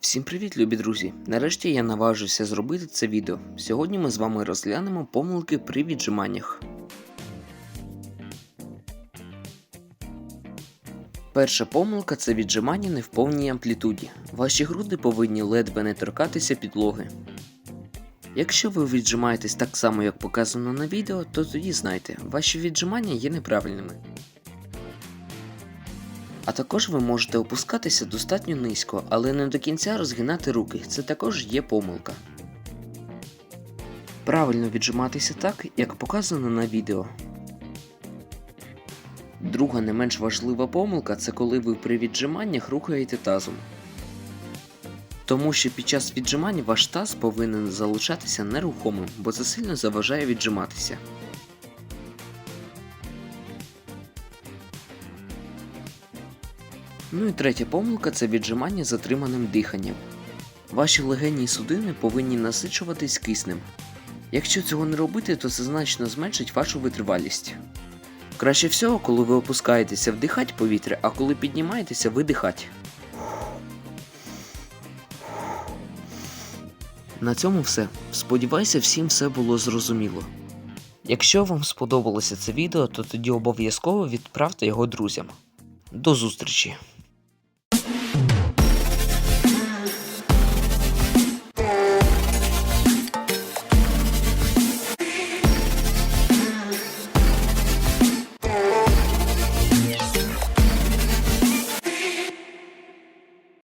Всім привіт, любі друзі! Нарешті я наважуся зробити це відео. Сьогодні ми з вами розглянемо помилки при віджиманнях. Перша помилка це віджимання не в повній амплітуді. Ваші груди повинні ледве не торкатися підлоги. Якщо ви віджимаєтесь так само, як показано на відео, то тоді знайте, ваші віджимання є неправильними. А також ви можете опускатися достатньо низько, але не до кінця розгинати руки. Це також є помилка. Правильно віджиматися так, як показано на відео. Друга не менш важлива помилка це коли ви при віджиманнях рухаєте тазом. Тому що під час віджимань ваш таз повинен залишатися нерухомим, бо це сильно заважає віджиматися. Ну і третя помилка це віджимання затриманим диханням. Ваші легені і судини повинні насичуватись киснем. Якщо цього не робити, то це значно зменшить вашу витривалість. Краще всього, коли ви опускаєтеся вдихать повітря, а коли піднімаєтеся видихать. На цьому все. Сподіваюся, всім все було зрозуміло. Якщо вам сподобалося це відео, то тоді обов'язково відправте його друзям. До зустрічі!